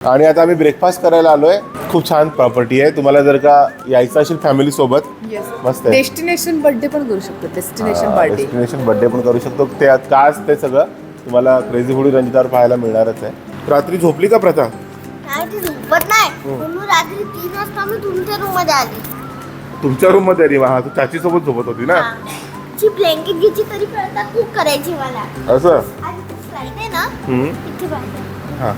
आणि आता आम्ही ब्रेकफास्ट करायला आलोय. खूप छान प्रॉपर्टी आहे. तुम्हाला जर का यायचं असेल फॅमिली सोबत मस्त आहे. डेस्टिनेशन बर्थडे पण करू शकतो. डेस्टिनेशन बर्थडे डेस्टिनेशन बर्थडे पण करू शकतो. ते आत- का असते सगळं तुम्हाला क्रेझी हुडी रंजितावर पाहायला मिळणारच आहे. रात्री झोपली का प्रथा? नाही ती झोपत नाही. म्हणून रात्री तीन वाजता मी तुमच्या रूममध्ये आली. तुमच्या रूममध्ये रे हा तू चाची सोबत झोपत होती ना? ची ब्लँकेट घ्यायची तरी कळता खूप करायची मला. असं? आणि स्लाईड आहे ना हम्म. इथे पाहिजे हा.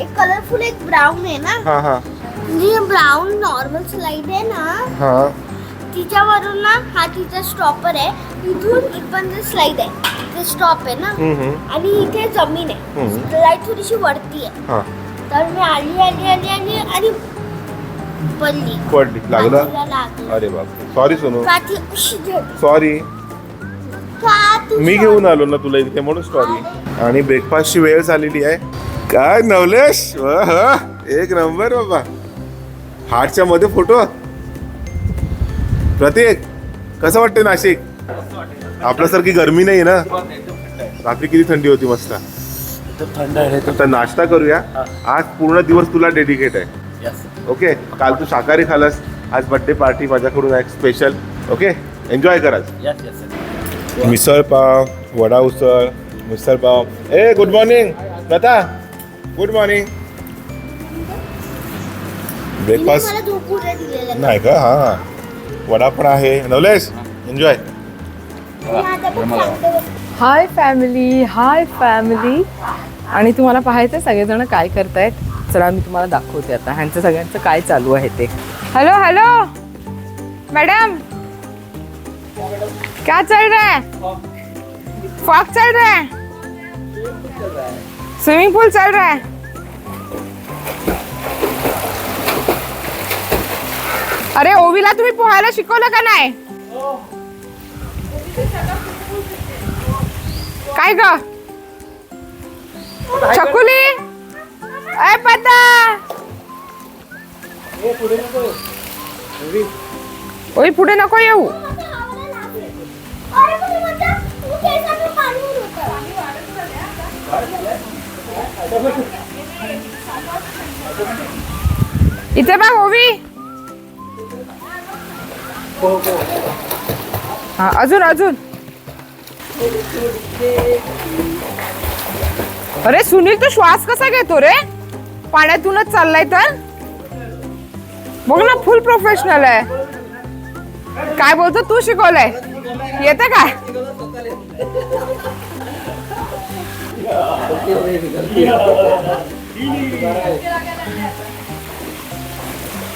एक कलरफुल एक ब्राऊन आहे ना? हा हा. म्हणजे ब्राऊन नॉर्मल स्लाईड आहे ना हा. तिच्यावरून ना हा तिचा स्टॉपर आहे. इथून इथपर्यंत स्लाईड आहे. इथे स्टॉप आहे ना? हम्म, हम्म. आणि इथे जमीन आहे. हम्म. स्लाईड थोडीशी वरती आहे. हा. तर मी आली आली आली आली आणि पडली. पडली. लागलं? अरे बाप सॉरी सोनू. काठी अशी झडली. सॉरी का तू मी घेऊन आलो ना तुला इथे म्हणून सॉरी आणि ब्रेकफास्टची वेळ झालेली आहे. काय नवलेश. एक नंबर बाबा. हार्टच्या मध्ये फोटो. प्रतीक कसं वाटतंय नाशिक? आपल्यासारखी गरमी नाही ना? रात्री किती थंडी होती मस्त. थंड आहे आता नाश्ता करूया. आज पूर्ण दिवस तुला डेडिकेट आहे. ओके काल तू शाकाहारी खालास. आज बर्थडे पार्टी माझ्याकडून आहे स्पेशल ओके एन्जॉय कर मिसळ पाव वडा उसळ मिसळ पाव. ए गुड मॉर्निंग प्रथा. गुड मॉर्निंग ब्रेकफास्ट नाही दिलेलं नाही का? हा हा. वडा पण आहे. Navlesh enjoy. Hi family hi family आणि तुम्हाला पाहायचं सगळेजण काय करतायत? चला मी तुम्हाला दाखवते आता. ह्यांचं सगळ्यांचं काय चालू आहे ते. हॅलो हॅलो मॅडम क्या चल रहा है? फॉक चल रहा है? स्विमिंग पूल चल रहा है। अरे ओवीला तुम्ही पोहायला शिकवलं का नाही? काय ग? छकुली? अय पता ओय पुढे नको येऊ. अरे इथे बघ ओवी हा अजून अजून. अरे सुनील तू श्वास कसा घेतो रे? पाण्यातूनच चाललाय तर? बघ ना फुल प्रोफेशनल आहे. काय बोलतो तू शिकवलंय. येतं काय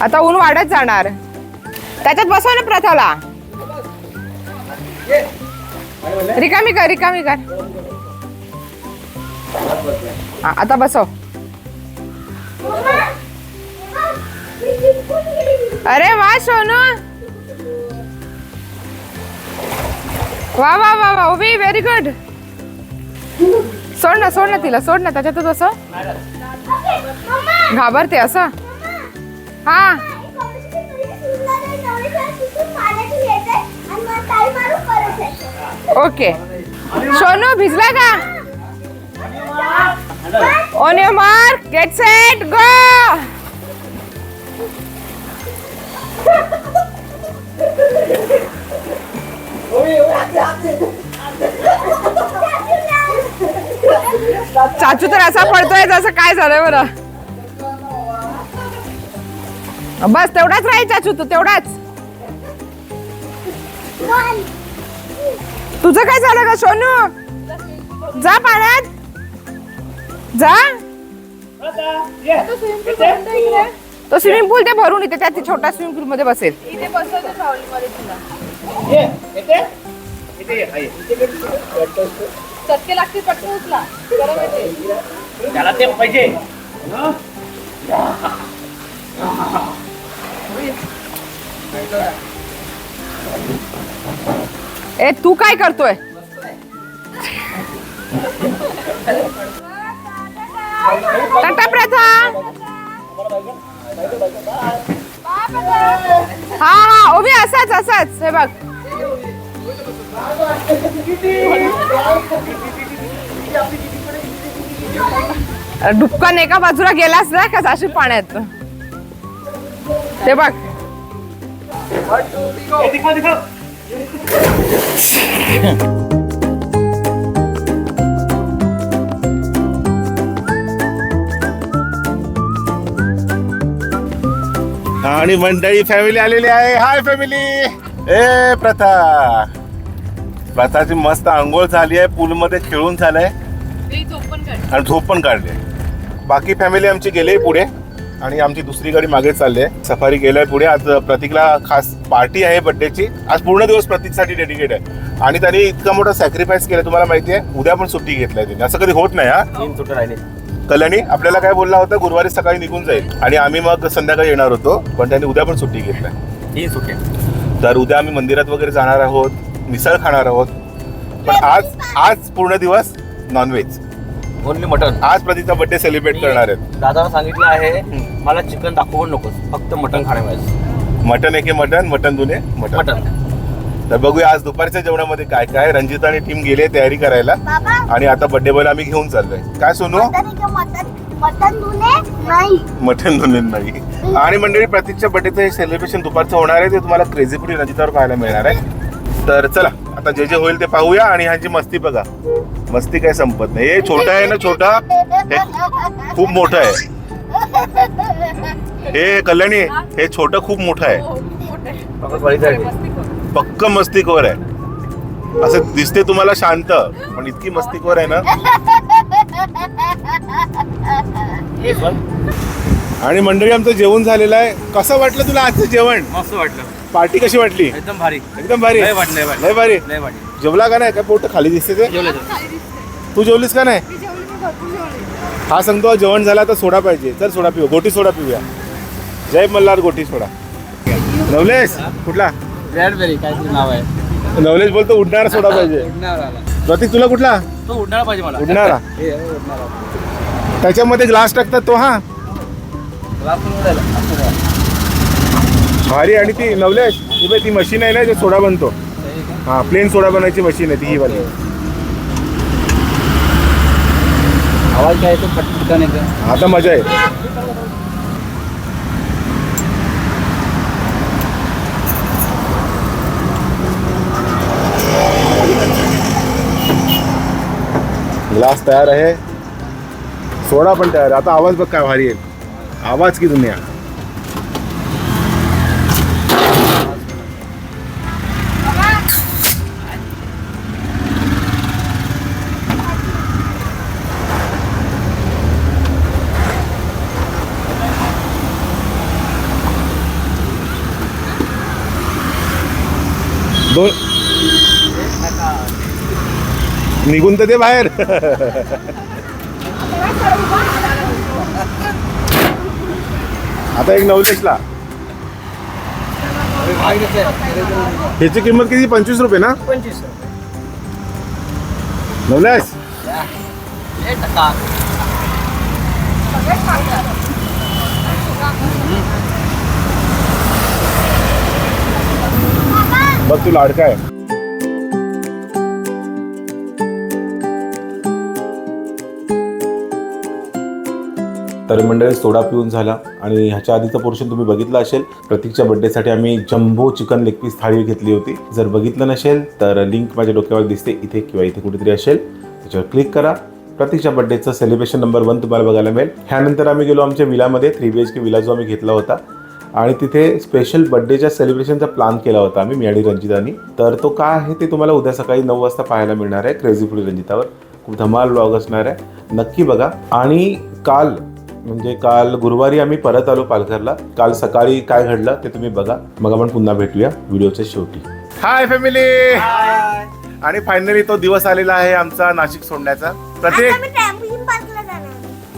आता ऊन वाढत जाणार. त्याच्यात बसव ना प्रथाला. रिकामी कर रिकामी कर. आता बसव. अरे वा सोनू. वा वा वा वा उभी व्हेरी गुड सोड ना सोड ना तिला सोड ना त्याच्यातच असं. मम्मा, घाबरते असं. हा. ओके. सोनू भिजला का? On your mark get set go चाचू तर असा पडतोय जसं काय झालंय बरं. बस तेवढाच राहील चाचू तू तेवढाच. तुझं काय झालं का सोनू? जा पाण्यात. जा. तो स्विमिंग पूल ते भरून इथे त्या छोटा स्विमिंग पूल मध्ये बसेल. त्याला ते पाहिजे. ए तू काय करतोय? टाटा प्रथा. हा हा उभी असंच असंच. हे बघ. डुबकन एका बाजूला गेलास ना का जाशील पाण्यात? ते बघ. आणि मंडळी फॅमिली आलेली आहे. हाय फॅमिली ए प्रथा. प्रथाची मस्त आंघोळ झाली आहे पूल मध्ये खेळून झालंय. आणि झोप पण काढली. बाकी फॅमिली आमची गेली पुढे. आणि आमची दुसरी गाडी मागे चालली आहे. सफारी गेलाय पुढे. आज प्रतीकला खास पार्टी आहे बर्थडेची आज पूर्ण दिवस प्रतीकसाठी डेडिकेट आहे. आणि त्यांनी इतका मोठा सॅक्रिफाईस केलं तुम्हाला माहिती आहे. उद्या पण सुट्टी घेतलाय त्यांनी. असं कधी होत नाही हा? कल्याणी आपल्याला काय बोलला होता? गुरुवारी सकाळी निघून जाईल. आणि आम्ही मग संध्याकाळी येणार होतो. पण त्यांनी उद्या पण सुट्टी घेतलाय तर उद्या आम्ही मंदिरात वगैरे जाणार आहोत. मिसळ खाणार आहोत. पण आज आज पूर्ण दिवस नॉनव्हेज ओनली मटन आज प्रतीकचा बर्थडे सेलिब्रेट करणार आहेत. दादाला सांगितलं आहे मला चिकन दाखवू पण नकोस फक्त मटन खाण्यामध्ये मटन एके मटन मटन दुने मटन. मटन. तर बघूया आज दुपारच्या जेवणामध्ये काय काय रंजिता आणि टीम गेले तयारी करायला. बाबा. आणि आता बर्थडे बॉय आम्ही घेऊन चाललोय. काय सोनू? मटन का मटन मटन धुणे नाही. मटन दुने नाही. आणि मंडळी प्रतीकच्या बर्थडेचं हे सेलिब्रेशन दुपारचं होणार आहे. ते तुम्हाला क्रेझीपुडी रंजितावर पाहायला मिळणार आहे. तर चला आता जे जे होईल ते पाहूया आणि ह्यांची मस्ती बघा. मस्ती काय संपत नाही. हे छोटा आहे ना छोटा? हे खूप मोठं आहे. हे कल्याणी हे छोटं खूप मोठं आहे. पक्क मस्तीखोर आहे. असं दिसते तुम्हाला शांत पण इतकी मस्तीखोर आहे ना. आणि मंडळी आमचं जेवण झालेलं आहे. कसं वाटलं तुला आजचं जेवण? मस्त वाटलं. पार्टी कशी वाटली? एकदम भारी. एकदम भारी. लय वाटलं, लय भारी. लय वाटलं. जेवला का नाही? काय पोट खाली दिसते ते? जेवलं तू. जेवलीस का नाही? हा सांगतो जेवण झाला तर सोडा पाहिजे. चल सोडा पिऊ. गोटी सोडा पिऊया. जय मल्हार गोटी सोडा. नवलेश कुठला? रॅडबेरी काहीतरी नाव आहे. नवलेश बोलतो उडणारा सोडा पाहिजे. उडणार. आला प्रतीक तुला कुठला? तो उडणार पाहिजे मला. उडणारा. त्याच्यामध्ये ग्लास टाकतात तो हा रात्री उडायला. असं उडायला. भारी आणि ती नवलेश ती बाई ती मशीन आहे ना जे सोडा बनतो. हा प्लेन सोडा बनायची मशीन आहे ती ही वाली. आवाज काय येतो? पटकन येतो. आता मजा आहे. ग्लास तयार आहे. सोडा पण तयार आहे. आता आवाज बघ काय भारी आहे. आवाज की दुनिया. दोन निघून तर ते बाहेर. आता एक नवलेशला. ह्याची किंमत किती? पंचवीस रुपये ना? पंचवीस नवलेश. बघ तू लाडका आहे. तर मंडळी सोडा पिऊन झाला. आणि ह्याच्या आधीचं पोर्शन तुम्ही बघितलं असेल प्रतीकच्या बर्थडेसाठी आम्ही jumbo chicken leg piece thali घेतली होती. जर बघितलं नसेल तर लिंक माझ्या डोक्यावर दिसते इथे किंवा इथे कुठेतरी असेल. त्याच्यावर क्लिक करा. प्रतीकच्या बर्थडेचं सेलिब्रेशन नंबर वन तुम्हाला बघायला मिळेल. ह्यानंतर आम्ही गेलो आमच्या विलामध्ये three B H K villa जो आम्ही घेतला होता. आणि तिथे स्पेशल बर्थडेच्या सेलिब्रेशनचा प्लॅन केला होता आम्ही मी आणि रंजितानी. तर तो काय आहे ते तुम्हाला उद्या सकाळी नऊ वाजता पाहायला मिळणार आहे क्रेझी फुडी रंजितावर. खूप धमाल व्लॉग असणार आहे. नक्की बघा. आणि काल म्हणजे काल गुरुवारी आम्ही परत आलो पालघरला. काल सकाळी काय घडलं ते तुम्ही बघा. मग आपण पुन्हा भेटूया व्हिडिओच्या शेवटी. हाय फॅमिली आणि फायनली तो दिवस आलेला आहे आमचा नाशिक सोडण्याचा. प्रत्येक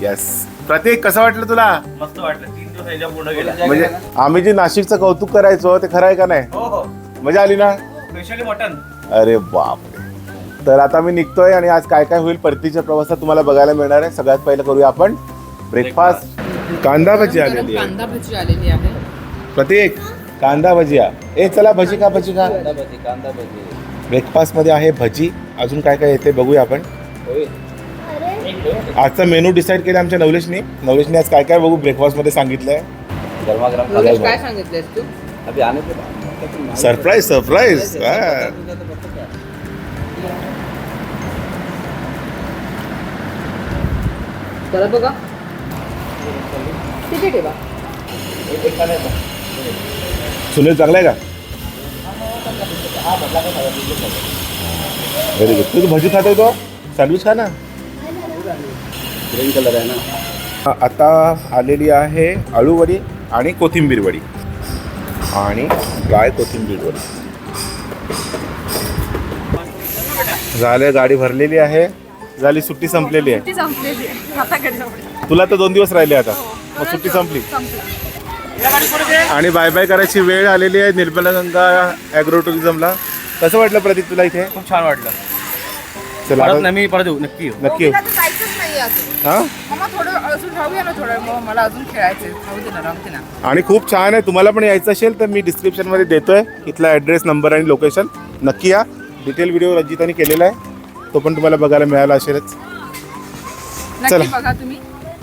येस प्रत्येक कसं वाटलं तुला? मस्त वाटलं. गेला. म्हणजे आम्ही जे नाशिकचं कौतुक करायचो ते खरं आहे का नाही? हो हो. मजा आली ना? स्पेशली मटन अरे बापरे. तर आता मी निघतोय आणि आज काय काय होईल परतीच्या प्रवासात तुम्हाला बघायला मिळणार आहे. सगळ्यात पहिलं करूया आपण ब्रेकफास्ट कांदा भजी आलेली आहे. कांदा भजी आलेली आहे. प्रत्येक कांदा भजिया. ए चला भजी का भजी का कांदा भजी ब्रेकफास्टमध्ये आहे भजी. अजून काय काय येते बघूया आपण. आजचा मेनू डिसाईड केला आमच्या नवलेशने. नवलेशने आज काय काय बघू ब्रेकफास्टमध्ये सांगितलंय. गरमागरम योगेश काय खाल्लं सांगितलंस तू? अभी आने के बाद सरप्राईज सरप्राईज बघा. ठेवा. सुनील चांगला आहे का? व्हेरी गुड तू भजी खातो तो? सँडविच खा ना ग्रीन कलर आहे ना. आता आलेली आहे आळूवडी आणि कोथिंबीर वडी आणि ड्राय कोथिंबीर वडी झालं गाडी भरलेली आहे. झाली सुट्टी संपलेली आहे. तुला तर दोन दिवस राहिले आता. मग सुट्टी संपली. आणि बाय बाय करायची वेळ आलेली आहे निर्मला गंगा ॲग्रो टुरिझमला. कसं वाटलं प्रदीप तुला इथे? खूप छान वाटलं. चला परत आता नाही मी परत येऊ. नक्की येऊ. नक्की येऊ. जायचंच नाही अजून. हा? मग थोडं अजून राहूया ना थोडं. मग मला अजून खेळायचंय. राहू दे ना राहू दे ना. आणि खूप छान आहे. तुम्हाला पण यायचं असेल तर मी डिस्क्रिप्शनमध्ये देतोय इथला ॲड्रेस नंबर आणि लोकेशन नक्की या. डिटेल व्हिडिओ रंजिताने केलेला आहे. तो पण तुम्हाला बघायला मिळाला असेलच. चला. नक्की बघा तुम्ही.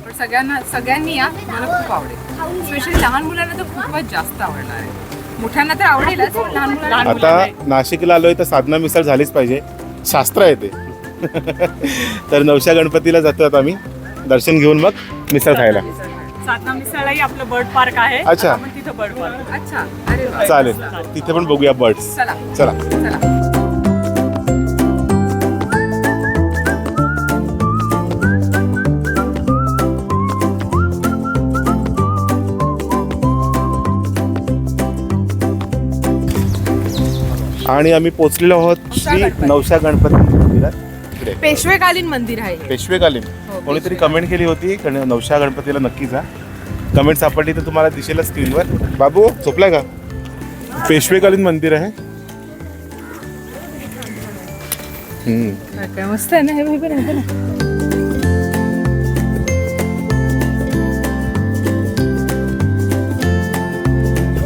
पण सगळ्यांना सगळ्यांनी या. मला खूप आवडेल. स्पेशली लहान मुलांना तर खूपच जास्त आवडणार आहे. मोठ्यांना तर आवडेलच पण लहान मुलांना आता नाशिकला आलोय तर साधना मिसळ झालीच पाहिजे. शास्त्र आहे ते. तर नवशा गणपतीला जातो आता आम्ही. दर्शन घेऊन मग मिसळ खायला. साधना मिसळलाही आपलं बर्ड पार्क आहे. अच्छा. आपण तिथं बर्ड पार्क अच्छा. अरे वा. चालेल. तिथे पण बघूया बर्ड्स. चला. चला. चला. आणि आम्ही पोचलेलो आहोत श्री. नवशा गणपती. इकडे. पेशवेकालीन मंदिर आहे हे. पेशवेकालीन. कोणीतरी कमेंट केली होती गण- नवशा गणपतीला नक्की जा. कमेंट सापडली तर तुम्हाला दिसेल स्क्रीनवर बाबू झोपलाय का? पेशवेकालीन मंदिर आहे. हम्म. काय काय मस्त आहे ना हे बघ ना, हे बघ ना.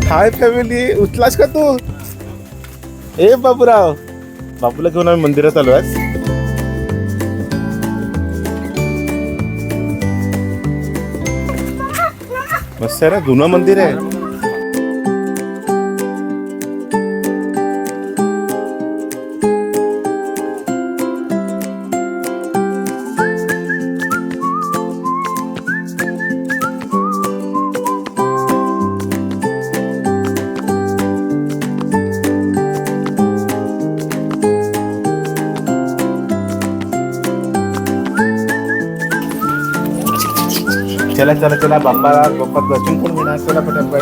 हाय फॅमिली उठलास का तू? ए बाबूराव. बाबूला घेऊन आम्ही मंदिरात आलो आज मस्त आहे ना जुनं मंदिर आहे. चला चला चला बाप्पा बाप्पा दर्शन कोण घेणार चला पटापट.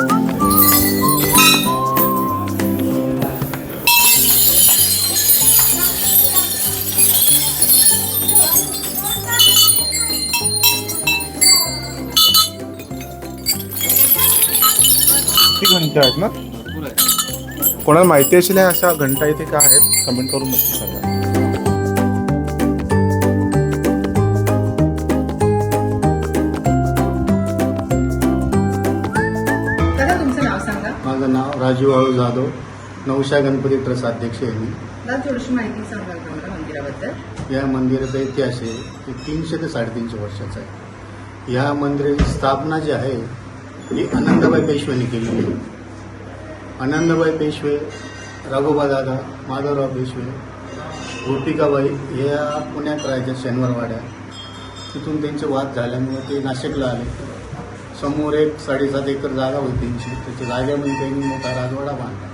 किती घंटा आहेत ना कोणाला माहिती असेल अशा घंटा इथे काय आहेत? कमेंट करून नक्की सांगा. आळू जाधव नवशा गणपती ट्रस्ट अध्यक्ष आहे मी दादा थोडीशी माहिती सांगाल का मला मंदिराबद्दल? या मंदिराचा इतिहास आहे ते तीनशे ते साडेतीनशे वर्षाचा आहे. या मंदिराची स्थापना जी आहे ही आनंदबाई पेशवेने केलेली आहे. आनंदबाई पेशवे राघोबा दादा माधवराव पेशवे गोपिकाबाई या पुण्यात राहायच्या शनिवारवाड्या तिथून त्यांचे वाद झाल्यामुळे ते नाशिकला आले. समोर एक साडेसात एकर जागा होती. त्यांची त्याच्या जागेमध्ये त्यांनी मोठा राजवाडा बांधला.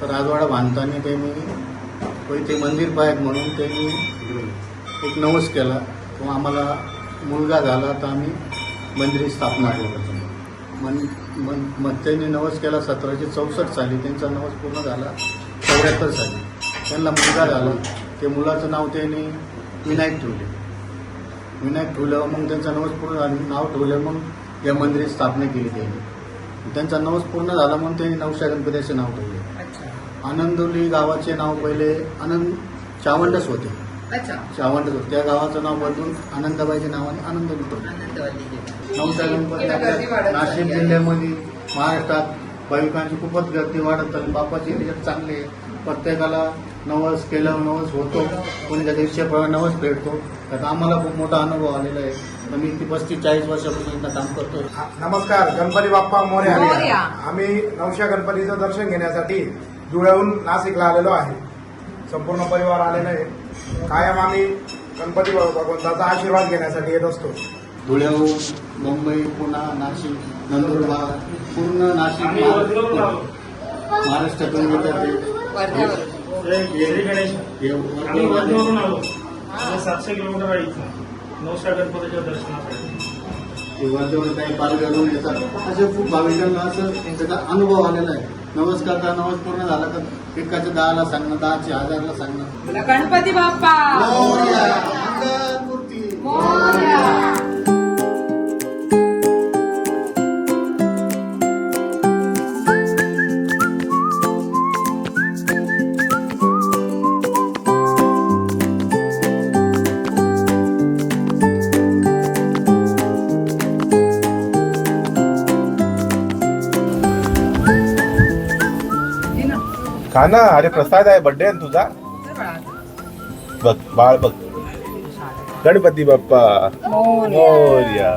तर राजवाडा बांधताना त्यांनी पहिले ते मंदिर पाहत म्हणून त्यांनी एक नवस केला. किंवा आम्हाला मुलगा झाला तर आम्ही मंदिरी स्थापना करू मन मन मग त्यांनी नवस केला सतराशे चौसष्ट साली. त्यांचा नवस पूर्ण झाला चौऱ्याहत्तर साली. त्यांना मुलगा झाला. ते मुलाचं नाव त्यांनी विनायक ठेवले. विनायक ठेवल्यावर मग त्यांचा नवस पूर्ण झाला. नाव ठेवलं मग या मंदिराची स्थापना केली त्यांनी त्यांचा नवस पूर्ण झाला म्हणून त्यांनी नवशा नाव ठेवले. अच्छा. आनंदोली गावाचे नाव पहिले आनंद चावंडच होते. अच्छा. चावंडच होते. त्या गावाचं नाव बदलून आनंदबाईच्या नावाने आनंदोली ठेवलं नवशा गणपती नाशिक. जिल्ह्यामध्ये महाराष्ट्रात भाविकांची खूपच गर्दी वाढत चालली. बापाची चांगले आहे. प्रत्येकाला नवस केलं नवस होतो. कोणी त्या दिवशीप्रमाणे नवस फेडतो त्यात आम्हाला खूप मोठा अनुभव आलेला आहे. तर मी ती पस्तीस चाळीस वर्षापासून काम करतोय नमस्कार गणपती बाप्पा मोरे मोरया. आम्ही नवशा गणपतीचं दर्शन घेण्यासाठी धुळ्याहून नाशिकला आलेलो आहे. संपूर्ण परिवार आलेला आहे. कायम आम्ही गणपती भगवंताचा आशीर्वाद घेण्यासाठी येत असतो. धुळ्याहून मुंबई पुणा नाशिक नंदुरबार पूर्ण नाशिक महा- महाराष्ट्रातून आलो. सातशे किलोमीटर आहे इथून नवशा गणपतीच्या दर्शनासाठी. काही पालघरून येतात. असे खूप भाविकांना असं त्याचा अनुभव आलेला आहे. नवस करता नवस पूर्ण झाला तर एकाच्या दहाला सांगणं दहाच्या हजारला सांगणं. गणपती बाप्पा! मोरया, खा ना अरे प्रसाद आहे बर्थडे आहे ना तुझा? बघ बाळ बघ. गणपती बाप्पा. मोर्या.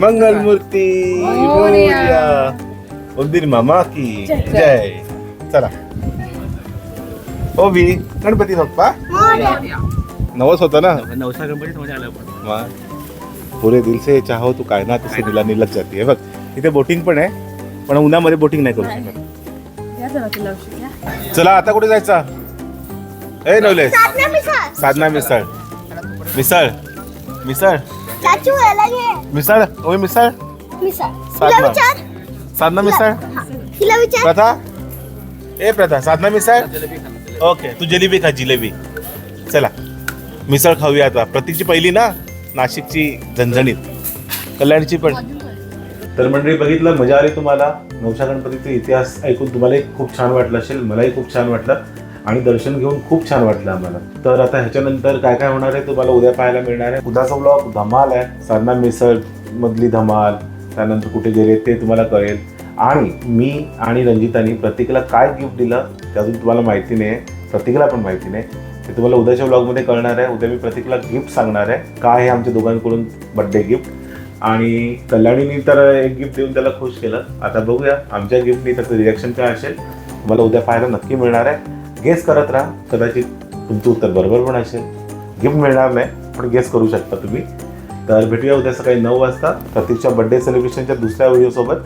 मंगलमूर्ती. मोरया. मोर्या. उंदीर मामा की जय चला. O B Ganpati Bappa. नवस होता ना? नवसा गणपतीत मध्ये आलं पण पुरे दिल से चाहो तू काय ना तसे दिला निलत जाते बघ इथे बोटिंग पण आहे पण उन्हामध्ये बोटिंग नाही करू शकत. चला आता कुठे जायचा? ए नवलेस साधना मिसळ. साधना मिसळ. मिसळ. मिसळ. चाचू याला घे. मिसळ? ओय मिसळ? मिसळ. साधना. विचार. साधना मिसळ? हा. तिला विचार. प्रथा? ए प्रथा साधना मिसळ? ओके तू जिलेबी खा जिलेबी. चला. मिसळ खाऊया आता. प्रतीकची पहिली ना नाशिकची झणझणीत. कल्याणची पण. तर मंडळी बघितलं? मजा आली तुम्हाला. नवशा गणपतीचा इतिहास ऐकून तुम्हालाही खूप छान वाटलं असेल मलाही खूप छान वाटलं आणि दर्शन घेऊन खूप छान वाटलं आम्हाला. तर आता ह्याच्यानंतर काय काय होणार आहे तुम्हाला उद्या पाहायला मिळणार आहे. उद्याचा ब्लॉग धमाल आहे. साधना मिसळ मधली धमाल त्यानंतर कुठे गेले ते तुम्हाला कळेल. आणि मी आणि रंजितानी प्रत्येकाला काय गिफ्ट दिलं त्यातून अजून तुम्हाला माहिती नाही आहे प्रत्येकाला पण माहिती नाही. ते तुम्हाला उद्याच्या ब्लॉगमध्ये कळणार आहे. उद्या मी प्रत्येकाला गिफ्ट सांगणार आहे. काय आहे आमच्या दोघांकडून बड्डे गिफ्ट आणि कल्याणीनी तर एक गिफ्ट देऊन त्याला खुश केलं. आता बघूया आमच्या गिफ्टनी त्याचं रिॲक्शन काय असेल? तुम्हाला उद्या पाहायला नक्की मिळणार आहे. गेस करत राहा. कदाचित तुमचं उत्तर बरोबर पण असेल. गिफ्ट मिळणार नाही पण गेस करू शकता तुम्ही. तर भेटूया उद्या सकाळी नऊ वाजता प्रतीकच्या बड्डे सेलिब्रेशनच्या दुसऱ्या व्हिडिओसोबत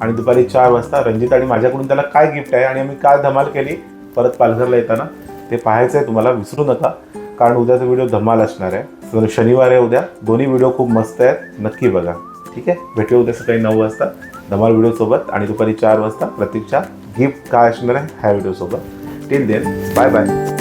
आणि दुपारी चार वाजता रंजित आणि माझ्याकडून त्याला काय गिफ्ट आहे? आणि आम्ही काय धमाल केली? परत पालघरला येताना. ते पाहायचं आहे तुम्हाला विसरू नका. कारण उद्याचा व्हिडिओ धमाल असणार आहे. तर शनिवार आहे उद्या. दोन्ही व्हिडिओ खूप मस्त आहेत. नक्की बघा. ठीक आहे? भेटूया उद्या सकाळी नऊ वाजता. धमाल व्हिडिओसोबत आणि दुपारी चार वाजता प्रतीक्षा गिफ्ट काय असणार आहे? ह्या व्हिडिओसोबत टिल देन बाय बाय